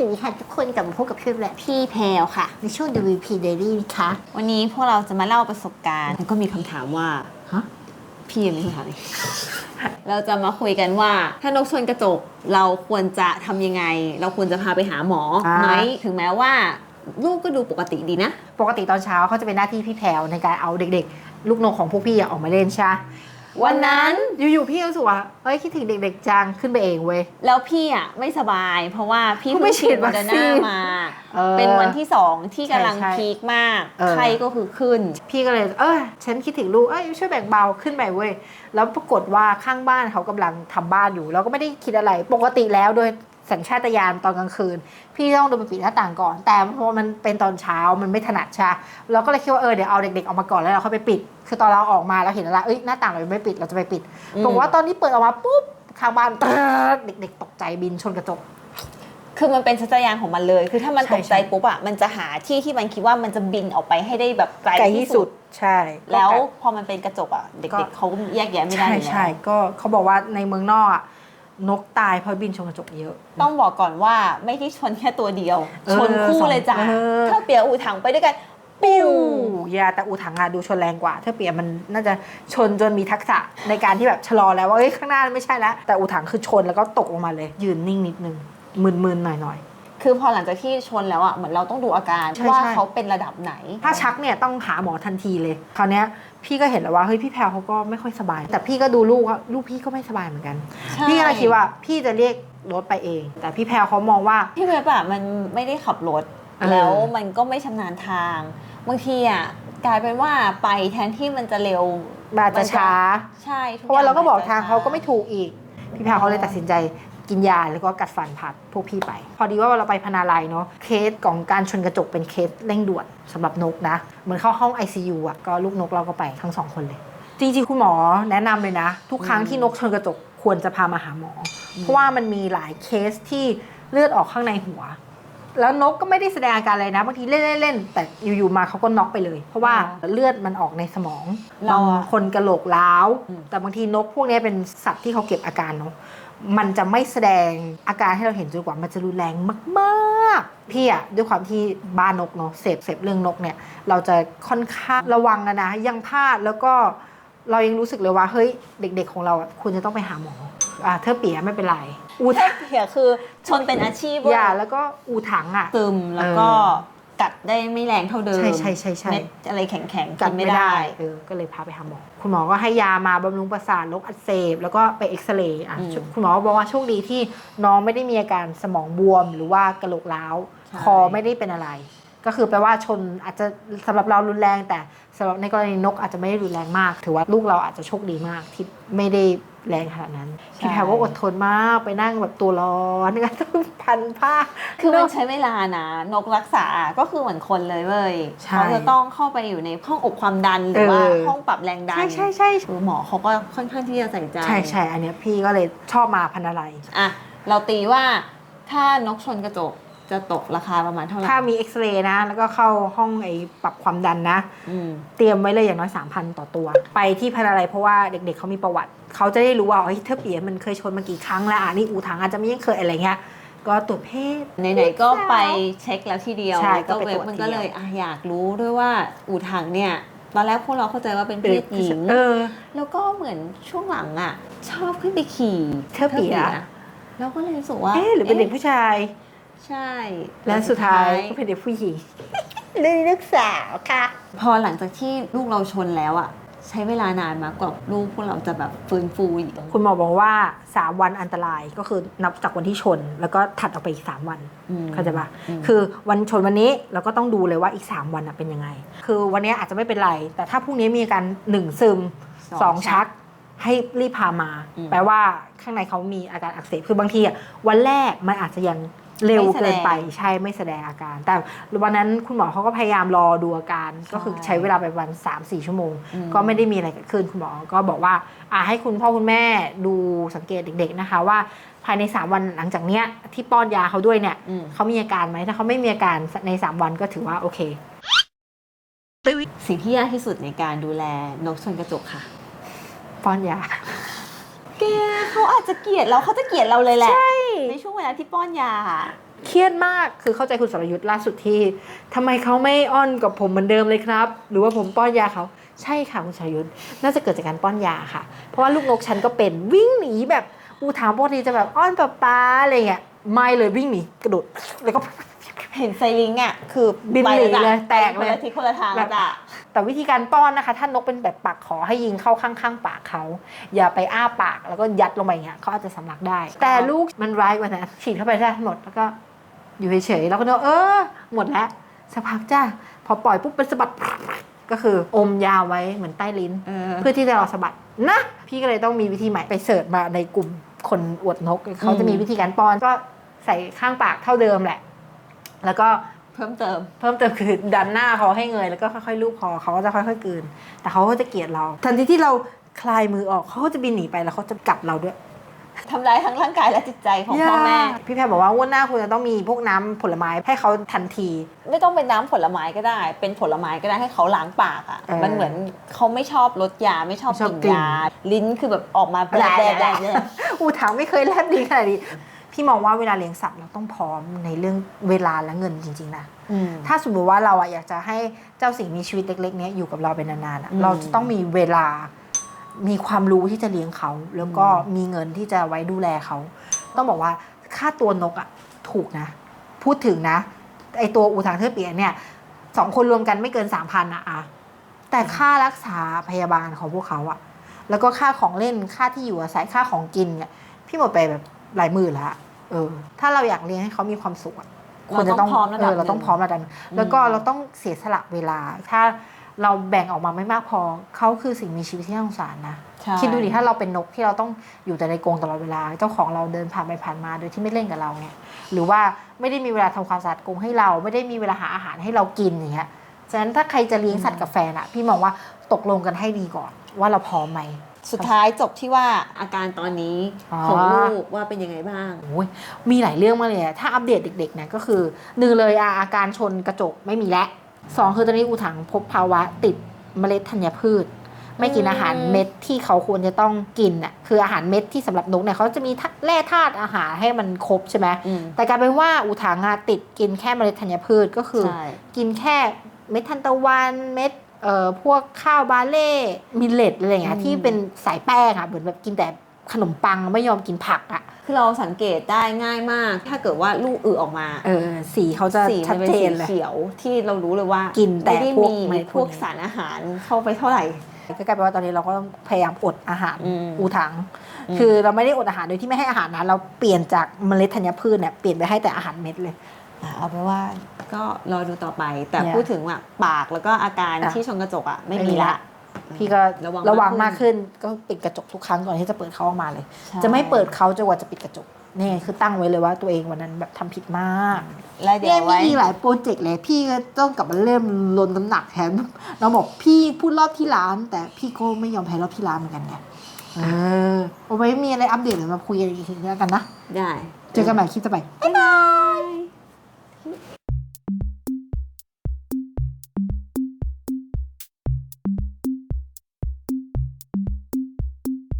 สวัสดีค่ะทุกคนกลับมาพบกับพี่และพี่แพรวค่ะ ในช่วง WP Daily นะคะวันนี้พวกเราจะมาเล่าประสบการณ์แล้วก็มีคำถามว่าฮะพี่ยังมีคำถามอีกเราจะมาคุยกันว่า ถ้านกชนกระจกเราควรจะทำยังไง เราควรจะพาไปหาหมออาไหมถึงแม้ว่าลูกก็ดูปกติดีนะ ปกติตอนเช้าเขาจะเป็นหน้าที่พี่แพรวในการเอาเด็กๆ ลูกนกของพวกพี่อะออกมาเล่นใช่ปะ วันนั้นอยู่ๆพี่รู้สึกว่าเอ้ยคิดถึงเด็กๆจังขึ้นไปเองเว้ย แล้วพี่อะไม่สบาย เพราะว่าพี่เพิ่งเพิ่งไปฉีฉีดดวัวัคคซีซีนนมาออเป็นวันที่สองที่กำลังใช่ใช่พีคมากเออไข้ก็คือขึ้น พี่ก็เลย เออฉันคิดถึงลูกเอ้ยช่วยแบ่งเบาขึ้นไปเว้ย แล้วปรากฏว่าข้างบ้านเขากำลังทำบ้านอยู่ เราก็ไม่ได้คิดอะไรปกติแล้วโดย สัญชาตญาณตอนกลางคืน พี่ต้องเดินไปปิดหน้าต่างก่อน แต่พอมันเป็นตอนเช้ามันไม่ถนัดใช่ปะเราก็เลยคิดว่าเออเดี๋ยวเอาเด็กๆออกมาก่อนแล้วเราค่อยไปปิด คือตอนเราออกมาเราเห็นแล้วละเอ้ยหน้าต่างเรายังไม่ปิดเราจะไปปิดอืมบอกว่าตอนนี้เปิดออกมาปุ๊บข้างบ้านเปิดเด็กๆ ตกใจบินชนกระจกคือมันเป็นสัญชาตญาณของมันเลย คือถ้ามันใช่ตกใจใช่ปุ๊บอะมันจะหาที่ที่มันคิดว่ามันจะบินออกไปให้ได้แบบไกลไกลที่ที่สุสุดดใช่ แล้วพอมันเป็นกระจกอะเก็ด็กๆเขาแยกแยะไม่ได้ใช่อยู่แล้วใช่ ก็เขาบอกว่าในเมืองนอกอะ นกตายเพราะบินชนกระจกเยอะ ต้องบอกก่อนว่าไม่ได้ชนแค่ตัวเดียวเออชนคู่เลยจ้ะเออถ้าเปียอูถังไปด้วยกัน ปิ้วอย่าแต่อูถังอะดูชนแรงกว่าถ้าเปียมันน่าจะชนจนมีทักษะในการที่แบบชะลอแล้วว่าเอ้ยข้างหน้าไม่ใช่แล้ว แต่อูถังคือชนแล้วก็ตกลงมาเลย ยืนนิ่งนิดนึงมึนๆหน่อยคือพอหลังจากที่ชนแล้วอะเหมือนเราต้องดูอาการใช่ว่าใช่เขาเป็นระดับไหนๆถ้าชักเนี่ยต้องหาหมอทันทีเลยคราวเนี้ย พี่ก็เห็นแล้วว่าเฮ้ยพี่แพรวเขาก็ไม่ค่อยสบาย แต่พี่ก็ดูลูกว่าลูกพี่ก็ไม่สบายเหมือนกัน ใช่ พี่ก็เลยคิดว่าพี่จะเรียกรถไปเอง แต่พี่แพรวเขามองว่า พี่เว็บอะมันไม่ได้ขับรถ เออ แล้วมันก็ไม่ชำนาญทาง บางทีอะกลายเป็นว่าไปแทนที่มันจะเร็ว บาดจะช้า ใช่ทุเพราะว่าเราก็บอกย่ทางเขาก็ไม่ถูกอีก พี่แพรวเขาเลยตัดสินใจ กินยาแล้วก็กัดฟันผัดพวกพี่ไป พอดีว่าเราไปพนาลัยเนาะเคสของการชนกระจกเป็นเคสเร่งด่วนสำหรับนกนะ เหมือนเข้าห้อง ICU อะก็ลูกนกเราก็ไปทั้งสองคนเลย จริงๆ คุณหมอแนะนำเลยนะ ทุกครั้งที่นกชนกระจกควรจะพามาหาหมอ เพราะว่ามันมีหลายเคสที่เลือดออกข้างในหัว แล้วนกก็ไม่ได้แสดงอาการอะไรนะบางทีเล่นๆๆแต่อยู่ๆมาเขาก็น็อกไปเลย เพราะว่าเลือดมันออกในสมองเราบางอะคนกระโหลกล้าว อืม แต่บางทีนกพวกนี้เป็นสัตว์ที่เขาเก็บอาการเนาะมันจะไม่แสดงอาการให้เราเห็นจนกว่ามันจะรุนแรงมากๆพี่อะด้วยความที่บ้านนกเนาะเสพเสพเรื่องนกเนี่ย เราจะค่อนข้างระวังอะนะยังพลาดแล้วก็เรายังรู้สึกเลยว่าเฮ้ยเด็ก ๆ ของเราอะควรจะต้องไปหาหมออ่าเธอเปียไม่เป็นไร อูแค่ถังเพียคือชนเป็นอาชีพเว้ยอย่าแล้วก็อูถังอะซึมแล้วก็กัดได้ไม่แรงเท่าเดิม ใช่ใช่ใช่ใช่เม็ดอะไรแข็งๆกักิดนไม่ไม่ได้ได้เออก็เลยพาไปหาหมอ คุณหมอก็ให้ยามาบำรุงประสาทลดอักเสบ แล้วก็ไปเอ็กซเรย์อะอืมคุณหมอบอกว่าโชคดีที่น้องไม่ได้มีอาการสมองบวมหรือว่ากระโหลกร้าวใช่คอไม่ได้เป็นอะไร ก็คือแปลว่าชนอาจจะสำหรับเรารุนแรง แต่สำหรับในกรณีนกอาจจะไม่ได้รุนแรงมาก ถือว่าลูกเราอาจจะโชคดีมากที่ไม่ได้ แรงขนาดนั้นพี่แพรว่าอดทนมากไปนั่งแบบตัวร้อนก็ต้องพันผ้า คือมันเนอะใช้เวลานะ นกรักษาก็คือเหมือนคนเลยเว้ยใช่เขาจะต้องเข้าไปอยู่ในห้องอบความดันหรือว่าเออห้องปรับแรงดัน ใช่ใช่ใช่คือหมอเขาก็ค่อนข้างที่จะใส่ใจ ใช่ใช่อันเนี้ยพี่ก็เลยชอบมาพันอะไรอะเราตีว่าถ้านกชนกระจก จะตกราคาประมาณเท่าไหร่ ถ้ามีเอ็กซเรย์นะ แล้วก็เข้าห้องไอ้ปรับความดันนะอืมเตรียมไว้เลยอย่างน้อย 3,000 ต่อตัว ไปที่พันอะไรเพราะว่าเด็กๆเขามีประวัติ เขาจะได้รู้ว่าเฮ้ยเธอเปียมันเคยชนมากี่ครั้งแล้วอะนี่อูถังอาจจะไม่ยังเคยอะไรเงี้ยก็ตรวจเพศไหนๆก็ไปเช็คแล้วทีเดียวใช่ก็ก็ไปเว็ตบรวจมันก็ทีเดียวเลยอะอยากรู้ด้วยว่าอู่ถังเนี่ยตอนแรกพวกเราเข้าใจว่าเป็นเพศหญิงเออแล้วก็เหมือนช่วงหลังอะ ชอบขึ้นไปขี่เทิดเปียแล้วก็เลยรู้สึกว่าเอ๊ะหรือเป็นเด็กผู้ชาย ใช่ และสุดท้ายก็เป็นเด็กผู้หญิงเรื่องลูกสาวค่ะ พอหลังจากที่ลูกเราชนแล้วอะใช้เวลานานมากกว่าลูกพวกเราจะแบบฟื้นฟูอีกคุณหมอบอกว่า 3 วันอันตรายก็คือนับจากวันที่ชน แล้วก็ถัดออกไปอีก 3 วันอืมเข้าใจปะอืมคือวันชนวันนี้เราก็ต้องดูเลยว่าอีก 3 วันน่ะเป็นยังไง คือวันนี้อาจจะไม่เป็นไร แต่ถ้าพรุ่งนี้มีอาการหนึ่งซึมสองชัก ให้รีบพามาอืมแปลว่าข้างในเขามีอาการอักเสบคือบางทีอะวันแรกมันอาจจะยัง เร็วไม่แสดงเกินไปใช่ไม่แสดงอาการ แต่วันนั้นคุณหมอเขาก็พยายามรอดูอาการ ก็คือใช้เวลาไปวัน3าสี่ชั่วโมงอืมก็ไม่ได้มีอะไรเกิดขึ้นคุณหมอก็บอกว่าอ่าให้คุณพ่อคุณแม่ดูสังเกตเด็ก ๆนะคะว่าภายใน 3 วันหลังจากเนี้ยที่ป้อนยาเขาด้วยเนี่ยอืมเขามีอาการไหมถ้าเขาไม่มีอาการใน 3 วันก็ถือว่าโอเคสิ่งที่ยากที่สุดในการดูแลนกชนกระจกค่ะ ป้อนยาแกเขาอาจจะเกลียดเราเขาจะเกลียดเราเลยแหละใในช่วงเวลาที่ป้อนยาอะเครียดมากคือเข้าใจคุณสรยุทธ์ล่าสุดที่ทำไมเขาไม่อ้อนกับผมเหมือนเดิมเลยครับ หรือว่าผมป้อนยาเขาใช่ค่ะคุณสรยุทธ์น่าจะเกิดจากการป้อนยาค่ะ เพราะว่าลูกนกฉันก็เป็นวิ่งหนีแบบอูถามปกติจะแบบอ้อนป๊าป๊าอะไรเงี้ยไม่เลยวิ่งหนีกระโดดแล้วก็ เห็นไซลิงอะคือบินหนีเลยแตกเลยคนละทิศคนละทางแบบจ้ะแต่วิธีการป้อนนะคะ ถ้านกเป็นแบบปากขอให้ยิงเข้าข้างๆ ปากเขา อย่าไปอ้าปากแล้วก็ยัดลงไปอย่างเงี้ยเขาอาจจะสำลักได้ แต่ลูกมันร้ายกว่านั้นฉีดเข้าไปได้หมดแล้วก็อยู่เฉยๆแล้วก็เนอะเออ หมดแล้วสักพักจ้าพอปล่อยปุ๊บเป็นสะบัดก็คืออมยาไว้เหมือนใต้ลิ้นเออเพื่อที่จะรอสะบัดนะ พี่ก็เลยต้องมีวิธีใหม่ไปเสิร์ชมาในกลุ่มคนอวดนกเขาจะมีวิธีการป้อนก็ใส่ข้างปากเท่าเดิมแหละ แล้วก็เพิ่มเติม เพิ่มเติมคือดันหน้าเขาให้เงยแล้วก็ค่อยๆลูบคอเขาก็จะค่อยๆกลืน แต่เขาก็จะเกลียดเรา ทันทีที่เราคลายมือออกเขาก็จะบินหนีไปแล้วเขาจะกัดเราด้วยทำลายทั้งร่างกายและจิตใจของพ่อแม่ พี่แพรบอกว่างวดหน้าคุณจะต้องมีพวกน้ำผลไม้ให้เขาทันที ไม่ต้องเป็นน้ำผลไม้ก็ได้ เป็นผลไม้ก็ได้ให้เขาล้างปากอะเออมันเหมือนเขาไม่ชอบรสยาไม่ชอบไม่ชอบกกลิ่ลิ่นนยา ลิ้นคือแบบออกมาแบแหละบแหละแบบแบบอูถามไม่เคยแลบดีขนาดนี้ พี่มองว่าเวลาเลี้ยงสัตว์เราต้องพร้อมในเรื่องเวลาและเงินจริง ๆนะอืมถ้าสมมติว่าเราอะอยากจะให้เจ้าสิ่งมีชีวิตเล็กๆเนี้ยอยู่กับเราเป็นนานๆอะอืมเราจะต้องมีเวลา มีความรู้ที่จะเลี้ยงเขา แล้วก็อืมมีเงินที่จะไว้ดูแลเขา ต้องบอกว่าค่าตัวนกอะถูกนะ พูดถึงนะไอตัวอูทางเทอเปียเนี่ยสองคนรวมกันไม่เกินสามพันอะอะแต่ค่ารักษาพยาบาลของพวกเขาอะแล้วก็ค่าของเล่นค่าที่อยู่อาศัยค่าของกินเนี่ยพี่หมดไปแบบหลายหมื่นละ เออ ถ้าเราอยากเลี้ยงให้เขามีความสุขอะควรจะต้องเราต้องพร้อมระดับเออเราต้องหนึ่งพร้อมระดับหนึ่งแล้วก็เราต้องเสียสละเวลา ถ้าเราแบ่งออกมาไม่มากพอเขาคือสิ่งมีชีวิตที่น่าสงสารนะใช่ คิดดูดิถ้าเราเป็นนกที่เราต้องอยู่แต่ในกรงตลอดเวลา เจ้าของเราเดินผ่านไปผ่านมาโดยที่ไม่เล่นกับเราเนี่ยหรือว่าไม่ได้มีเวลาทำความสะอาดกรงให้เรา ไม่ได้มีเวลาหาอาหารให้เรากินอย่างเงี้ยฉะนั้นถ้าใครจะเลี้ยงสัตว์กับแฟนอะพี่มองว่าตกลงกันให้ดีก่อนว่าเราพร้อมไหมสุดท้ายจบที่ว่าอาการตอนนี้อ๋อของลูกว่าเป็นยังไงบ้างโอ้ยมีหลายเรื่องมากเลยอะถ้าอัปเดตเด็กๆเนี่ยก็คือหนึ่งเลยอะอาการชนกระจกไม่มีแล้วสองคือตอนนี้อูถังพบภาวะติดเมล็ดธัญพืช ไม่กินอืมอาหารเม็ดที่เขาควรจะต้องกินอะคืออาหารเม็ดที่สำหรับนกเนี่ยเขาจะมีแร่ธาตุอาหารให้มันครบใช่ไหมอืมแต่กลายเป็นว่าอูถังอะติดกินแค่เมล็ดธัญพืชก็คือใช่กินแค่เม็ดทันตะวันเม็ด เอ่อพวกข้าวบาเล่มิลเลตอะไรอย่างเงี้ยที่เป็นสายแป้งอะเหมือนแบบกินแต่ขนมปังไม่ยอมกินผักอะคือเราสังเกตได้ง่ายมาก ถ้าเกิดว่าลูกอือออกมาเออสีเขาจะสีชัมัดนเป็นเจสีนเลย เขียวที่เรารู้เลยว่ากินแต่ไม่ได้พวกมีเมล็ดพวกพวกนี้ สารอาหารเข้าไปเท่าไหร่ ก็กลายเป็นว่าตอนนี้เราก็ต้องพยายามอดอาหารอืมอูถัง อืม คือเราไม่ได้อดอาหารโดยที่ไม่ให้อาหารนะเราเปลี่ยนจากเมล็ดธัญพืชเนี่ยเปลี่ยนไปให้แต่อาหารเม็ดเลยอะ เอาไปนว่า ก็รอดูต่อไป แต่เนี่ยพูดถึงว่าปากแล้วก็อาการอะ ที่ชนกระจกอะไม่ไม่มีมีละละ พี่ก็ระวังระวังมามากกขึ้ขึ้นนก็ปิดกระจกทุกครั้งก่อนที่จะเปิดเขาออกมาเลย ใช่จะไม่เปิดเขาจนกว่าจะปิดกระจกนี่คือตั้งไว้เลยว่าตัวเองวันนั้นแบบทำผิดมากและเดี๋เนี่ยวยมีไว้อีกหลายโปรเจกต์เลยพี่ก็ต้องกลับมาเริ่มลดน้ำหนักแทนเราบอกพี่พูดรอบที่ร้าน แต่พี่ก็ไม่ยอมแพ้รอบที่ร้านเหมือนกันไงเออเอาไว้มีอะไรอัปเดตเดี๋ยวมาคุยกันอีกทีแล้วกันนะได้ เจอกันใหม่คลิปต่อไป บ๊ายบาย